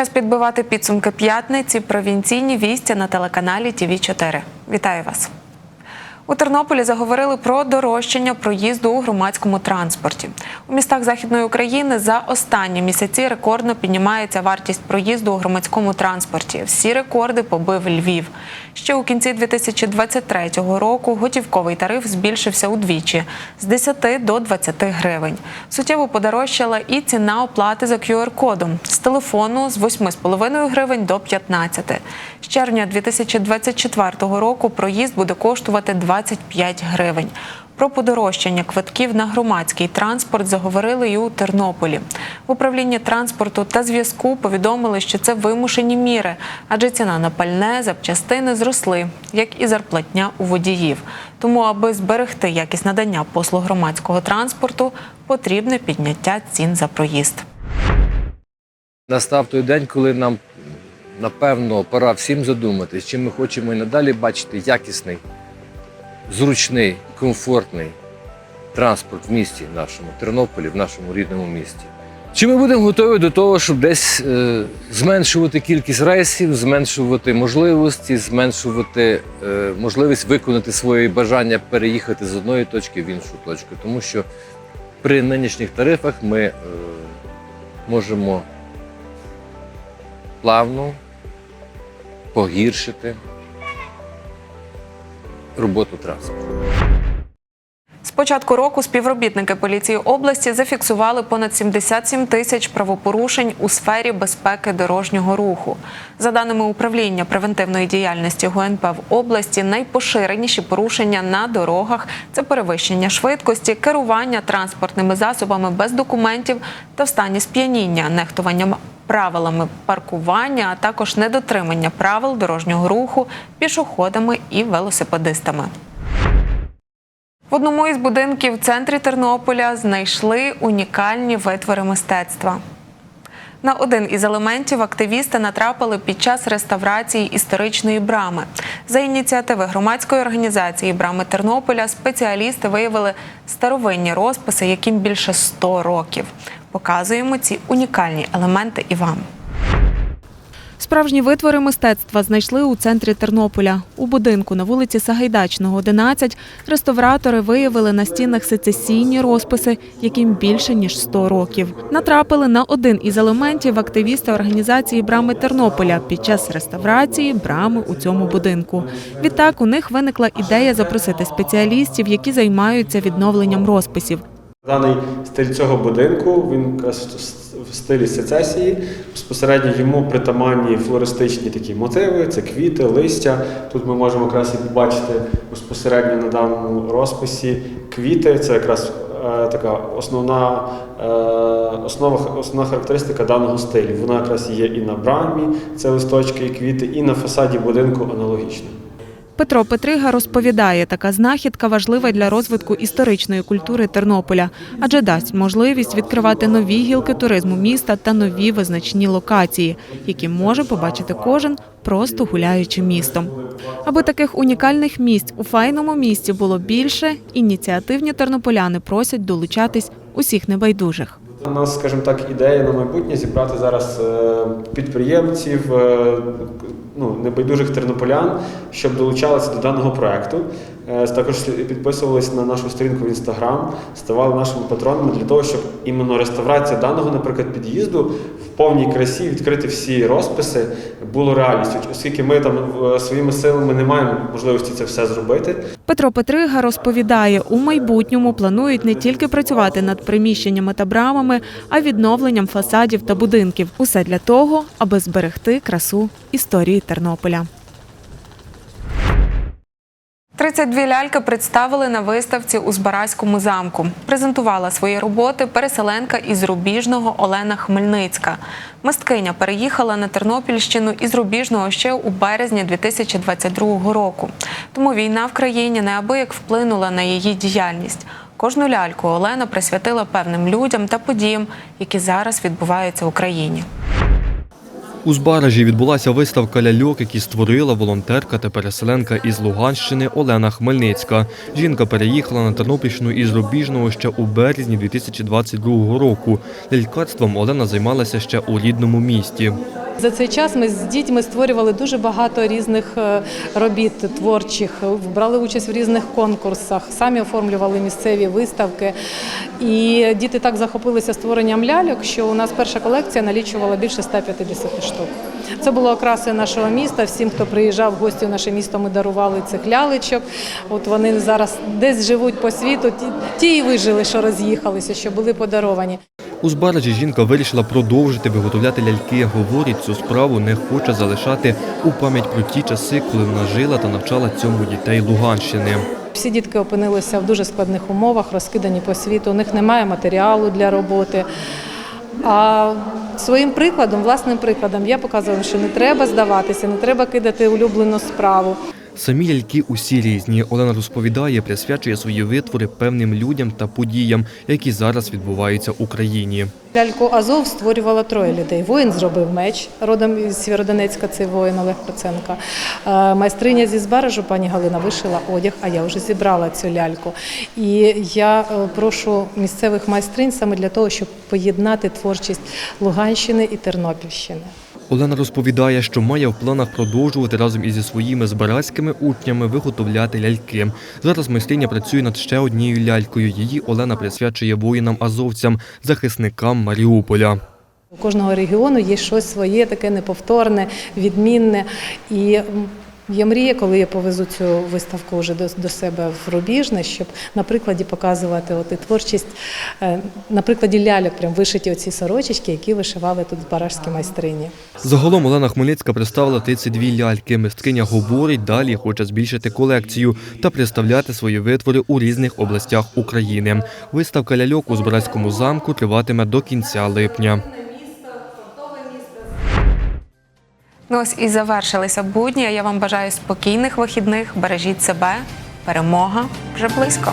Час підбивати підсумки п'ятниці. Провінційні вісті на телеканалі ТІВІ 4 Вітаю вас. У Тернополі заговорили про дорожчання проїзду у громадському транспорті. У містах Західної України за останні місяці рекордно піднімається вартість проїзду у громадському транспорті. Всі рекорди побив Львів. Ще у кінці 2023 року готівковий тариф збільшився удвічі з 10 до 20 гривень. Суттєво подорожчала і ціна оплати за QR-кодом з телефону з 8,5 гривень до 15. З червня 2024 року проїзд буде коштувати 25 гривень. Про подорожчання квитків на громадський транспорт заговорили і у Тернополі. В управлінні транспорту та зв'язку повідомили, що це вимушені міри, адже ціна на пальне, запчастини зросли, як і зарплатня у водіїв. Тому, аби зберегти якість надання послуг громадського транспорту, потрібне підняття цін за проїзд. Настав той день, коли нам напевно пора всім задуматись, чи ми хочемо і надалі бачити якісний, зручний, комфортний транспорт в місті нашому, Тернополі, в нашому рідному місті. Чи ми будемо готові до того, щоб десь е, зменшувати кількість рейсів, зменшувати можливості, зменшувати е, можливість виконати свої бажання переїхати з одної точки в іншу точку? Тому що при нинішніх тарифах ми е, можемо плавно погіршити роботу транспорту. З початку року співробітники поліції області зафіксували понад 77 тисяч правопорушень у сфері безпеки дорожнього руху. За даними управління превентивної діяльності ГУНП в області, найпоширеніші порушення на дорогах це перевищення швидкості, керування транспортними засобами без документів та в стані сп'яніння, нехтуванням правилами паркування, а також недотримання правил дорожнього руху пішоходами і велосипедистами. В одному із будинків в центрі Тернополя знайшли унікальні витвори мистецтва. На один із елементів активісти натрапили під час реставрації історичної брами. За ініціативи громадської організації Брами Тернополя спеціалісти виявили старовинні розписи, яким більше 100 років. Показуємо ці унікальні елементи і вам. Справжні витвори мистецтва знайшли у центрі Тернополя. У будинку на вулиці Сагайдачного, 11, реставратори виявили на стінах сецесійні розписи, яким більше ніж 100 років. Натрапили на один із елементів активіста організації Брами Тернополя під час реставрації брами у цьому будинку. Відтак у них виникла ідея запросити спеціалістів, які займаються відновленням розписів. Даний стиль цього будинку він якраз в стилі сецесії. Безпосередньо йому притаманні флористичні такі мотиви, це квіти, листя. Тут ми можемо якраз і побачити безпосередньо на даному розписі квіти. Це якраз е, така основна, е, основа, основна характеристика даного стилю. Вона якраз є і на брамі, це листочки і квіти, і на фасаді будинку аналогічно. Петро Петрига розповідає, така знахідка важлива для розвитку історичної культури Тернополя, адже дасть можливість відкривати нові гілки туризму міста та нові визначні локації, які може побачити кожен, просто гуляючи містом. Аби таких унікальних місць у файному місті було більше, ініціативні тернополяни просять долучатись усіх небайдужих. У нас, скажімо так, ідея на майбутнє зібрати зараз е, підприємців, е, ну, небайдужих тернополян, щоб долучалися до даного проекту. Е, Також підписувалися на нашу сторінку в інстаграм, ставали нашими патронами для того, щоб іменно реставрація даного, наприклад, під'їзду в повній красі відкрити всі розписи було реальністю, оскільки ми там е, своїми силами не маємо можливості це все зробити. Петро Петрига розповідає, у майбутньому планують не тільки працювати над приміщеннями та брамами, а відновленням фасадів та будинків. Усе для того, аби зберегти красу історії Тернополя. 32 ляльки представили на виставці у Збаразькому замку. Презентувала свої роботи переселенка із Рубіжного Олена Хмельницька. Мисткиня переїхала на Тернопільщину із Рубіжного ще у березні 2022 року. Тому війна в країні неабияк вплинула на її діяльність. Кожну ляльку Олена присвятила певним людям та подіям, які зараз відбуваються в Україні. У Збаражі відбулася виставка ляльок, які створила волонтерка та переселенка із Луганщини Олена Хмельницька. Жінка переїхала на Тернопільщину із Рубіжного ще у березні 2022 року. Лялькарством Олена займалася ще у рідному місті. За цей час ми з дітьми створювали дуже багато різних е, робіт творчих, брали участь в різних конкурсах, самі оформлювали місцеві виставки. І діти так захопилися створенням ляльок, що у нас перша колекція налічувала більше 150 штук. Це було окрасою нашого міста. Всім, хто приїжджав в гості в наше місто, ми дарували цих лялечок. От вони зараз десь живуть по світу. Ті, ті і вижили, що роз'їхалися, що були подаровані. У Збаражі жінка вирішила продовжити виготовляти ляльки. Говорить, цю справу не хоче залишати у пам'ять про ті часи, коли вона жила та навчала цьому дітей Луганщини. Всі дітки опинилися в дуже складних умовах, розкидані по світу. У них немає матеріалу для роботи. А своїм прикладом, власним прикладом, я показувала, що не треба здаватися, не треба кидати улюблену справу. Самі ляльки усі різні. Олена розповідає, присвячує свої витвори певним людям та подіям, які зараз відбуваються в Україні. Ляльку Азов створювала троє людей. Воїн зробив меч, родом із Сєвєродонецька, цей воїн Олег Проценко. Е, Майстриня зі Збаражу, пані Галина, вишила одяг, а я вже зібрала цю ляльку. І я е, прошу місцевих майстринь саме для того, щоб поєднати творчість Луганщини і Тернопільщини. Олена розповідає, що має в планах продовжувати разом із своїми збаразькими учнями виготовляти ляльки. Зараз майстриня працює над ще однією лялькою. Її Олена присвячує воїнам-азовцям, захисникам Маріуполя. У кожного регіону є щось своє, таке неповторне, відмінне. І я мрія, коли я повезу цю виставку вже до, до себе в Рубіжне, щоб на прикладі показувати от і творчість, е, на прикладі ляльок, прям вишиті оці сорочечки, які вишивали тут барашські майстрині. Загалом Олена Хмельницька представила 32 ляльки. Мисткиня говорить, далі хоче збільшити колекцію та представляти свої витвори у різних областях України. Виставка ляльок у Збаразькому замку триватиме до кінця липня. Ну ось і завершилися будні. Я вам бажаю спокійних вихідних. Бережіть себе. Перемога вже близько.